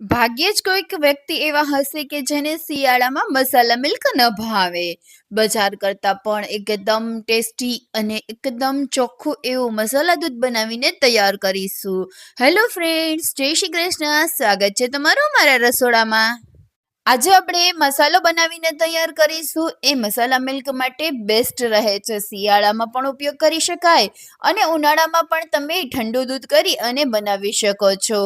ભાગ્યે જ કોઈક વ્યક્તિ એવા હશે કે જેને શિયાળામાં મસાલા મિલ્ક ન ભાવે. બજાર કરતાં પણ એકદમ ટેસ્ટી અને એકદમ ચોખ્ખું એવું મસાલા દૂધ બનાવીને તૈયાર કરીશું. હેલો ફ્રેન્ડ્સ જય શ્રી કૃષ્ણ. સ્વાગત છે તમારું મારા રસોડામાં. આજે આપણે મસાલો બનાવીને તૈયાર કરીશું. એ મસાલા મિલ્ક માટે બેસ્ટ રહે છે. શિયાળામાં પણ ઉપયોગ કરી શકાય અને ઉનાળામાં પણ તમે ઠંડુ દૂધ કરી અને બનાવી શકો છો.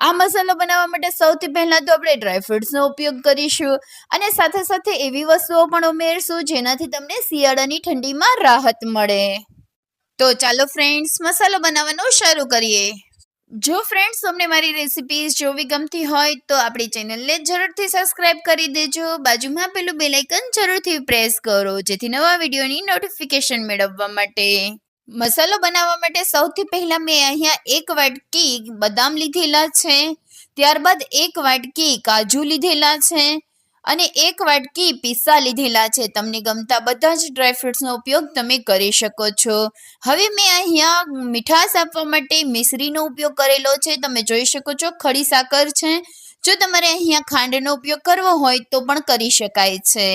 આ મસાલો બનાવવા માટે સૌથી પહેલાં તો આપણે ડ્રાયફ્રૂટ્સનો ઉપયોગ કરીશું અને સાથે સાથે એવી વસ્તુઓ પણ ઉમેરશું જેનાથી તમને શિયાળાની ઠંડીમાં રાહત મળે. તો ચાલો ફ્રેન્ડ્સ, મસાલો બનાવવાનું શરૂ કરીએ. જો ફ્રેન્ડ્સ તમને મારી રેસિપીઝ જોવી ગમતી હોય તો આપણી ચેનલને જરૂરથી સબસ્ક્રાઇબ કરી દેજો. બાજુમાં પેલું બેલ આઇકન જરૂરથી પ્રેસ કરો, જેથી નવા વિડીયોની નોટિફિકેશન મેળવવા માટે. મસાલો બનાવવા માટે સૌથી પહેલાં મેં અહીંયા એક વાટકી બદામ લીધેલા છે. ત્યારબાદ એક વાટકી કાજુ લીધેલા છે. અને એક વાટકી પીસા લીધેલા છે. તમને ગમતા બધા જ ડ્રાયફ્રૂટ્સનો ઉપયોગ તમે કરી શકો છો. હવે મેં અહીંયા મીઠાશ આપવા માટે મિશ્રીનો ઉપયોગ કરેલો છે. તમે જોઈ શકો છો ખડી સાકર છે. જો તમારે અહીંયા ખાંડનો ઉપયોગ કરવો હોય તો પણ કરી શકાય છે.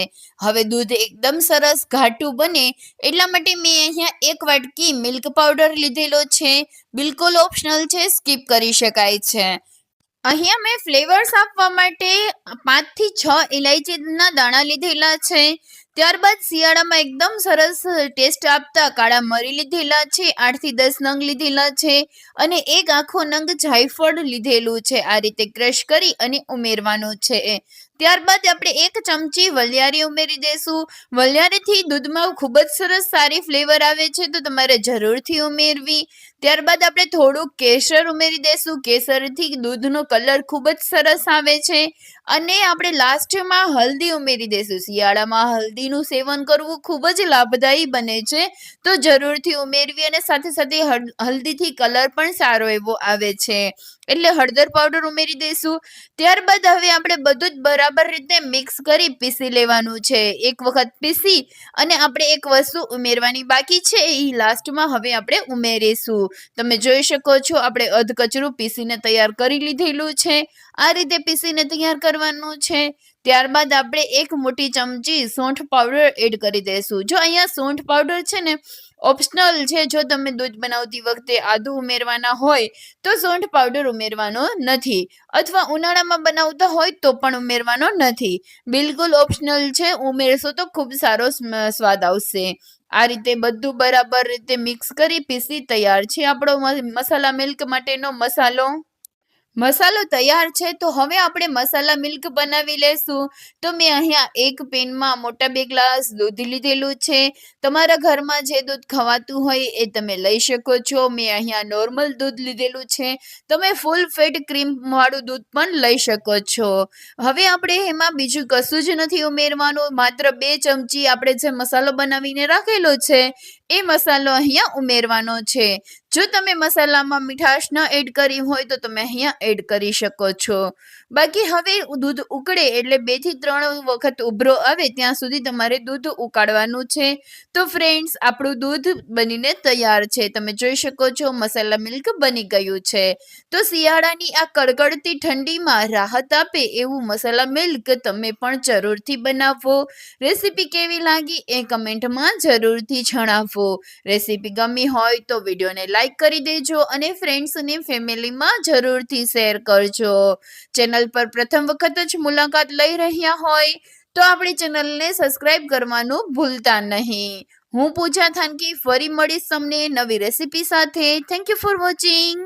હવે દૂધ એકદમ સરસ ઘાટું બને એટલા માટે મેં અહીંયા એક વાટકી મિલ્ક પાવડર લીધેલો છે. બિલકુલ ઓપ્શનલ છે, સ્કીપ કરી શકાય છે. અહીંયા મેં ફ્લેવર્સ આપવા માટે પાંચથી છ ઇલાયચીના દાણા લીધેલા છે. ત્યારબાદ શિયાળામાં એકદમ સરસ ટેસ્ટ આપતા કાળા મરી લીધેલા છે, આઠથી દસ નંગ લીધેલા છે અને એક આખો નંગ જાયફળ લીધેલું છે. આ રીતે ક્રશ કરી અને ઉમેરવાનું છે. ત્યારબાદ આપણે એક ચમચી વલિયારી ઉમેરી દઈશું વલિયારીથી દૂધમાં ખૂબ જ સરસ સારી ફ્લેવર આવે છે, તો તમારે જરૂરથી ઉમેરવી. ત્યારબાદ આપણે થોડુંક કેસર ઉમેરી દઈશું કેસરથી દૂધનો કલર ખૂબ જ સરસ આવે છે. અને આપણે લાસ્ટમાં હલ્દી ઉમેરી દઈશું શિયાળામાં હલ્દીનું સેવન કરવું ખૂબ જ લાભદાયી બને છે. તો જરૂરથી ઉમેરવી અને સાથે સાથે હલ્દીથી કલર પણ સારો એવો આવે છે. એટલે હળદર પાવડર ઉમેરી દઈશું. ત્યારબાદ હવે આપણે બધું જ બરાબર રીતે મિક્સ કરી પીસી લેવાનું છે. એક વખત પીસી અને આપણે એક વસ્તુ ઉમેરવાની બાકી છે એ લાસ્ટમાં હવે આપણે ઉમેરીશું. તમે જોઈ શકો છો, આપણે અધ કચરું પીસીને તૈયાર કરી લીધેલું છે. આ રીતે પીસીને તૈયાર કરવાનું છે. ત્યારબાદ આપણે એક મોટી ચમચી સૂંઠ પાવડર એડ કરી દઈશું. જો અહીંયા સૂંઠ પાવડર છે ને ઓપ્શનલ છે, જો તમે દૂધ બનાવતી વખતે આદુ ઉમેરવાના હોય, તો સૂંઠ પાવડર ઉમેરવાનો નથી. અથવા ઉનાળામાં બનાવતા હોય તો પણ ઉમેરવાનો નથી. બિલકુલ ઓપ્શનલ છે, ઉમેરશો તો ખૂબ સારો સ્વાદ આવશે. આ રીતે બધું બરાબર રીતે મિક્સ કરી પીસી તૈયાર છે. આપણો મસાલા મિલ્ક માટેનો મસાલો મસાલો તૈયાર છે, તો હવે આપણે મસાલા મિલ્ક બનાવી લેશું. તો મેં અહીંયા એક પેનમાં મોટા બે ગ્લાસ દૂધ લીધેલું છે. તમારા ઘરમાં જે દૂધ ખવાતું હોય એ તમે લઈ શકો છો. મેં અહીંયા નોર્મલ દૂધ લીધેલું છે. તમે ફૂલ ફેટ ક્રીમ વાળું દૂધ પણ લઈ શકો છો. હવે આપણે એમાં બીજું કશું જ નથી ઉમેરવાનું. માત્ર બે ચમચી આપણે જે મસાલો બનાવીને રાખેલો છે એ મસાલો અહીંયા ઉમેરવાનો છે. જો તમે મસાલામાં મીઠાશ ન એડ કરી હોય તો તમે અહીંયા એડ કરી શકો છો. બાકી હવે દૂધ ઉકળે એટલે બેથી ત્રણ વખત ઉભરો આવે ત્યાં સુધી તમારે દૂધ ઉકાળવાનું છે. તો ફ્રેન્ડ્સ આપણું દૂધ બનીને તૈયાર છે. તમે જોઈ શકો છો, મસાલા મિલ્ક બની ગયું છે. તો શિયાળાની આ કડકડતી ઠંડીમાં રાહત આપે એવું મસાલા મિલ્ક તમે પણ જરૂરથી બનાવો. રેસીપી કેવી લાગી એ કમેન્ટમાં જરૂરથી જણાવો. રેસીપી ગમી હોય તો વિડીયોને લાઈક કરી દેજો અને ફ્રેન્ડ્સ અને ફેમિલીમાં જરૂરથી શેર કરજો. ચેનલ પર પ્રથમ વખત જ મુલાકાત લઈ રહ્યા હોય, તો આપણી ચેનલને સબસ્ક્રાઇબ કરવાનું ભૂલતા નહીં. હું પૂજા થાનકી ફરી મળીશ તમને નવી રેસીપી સાથે. Thank you for watching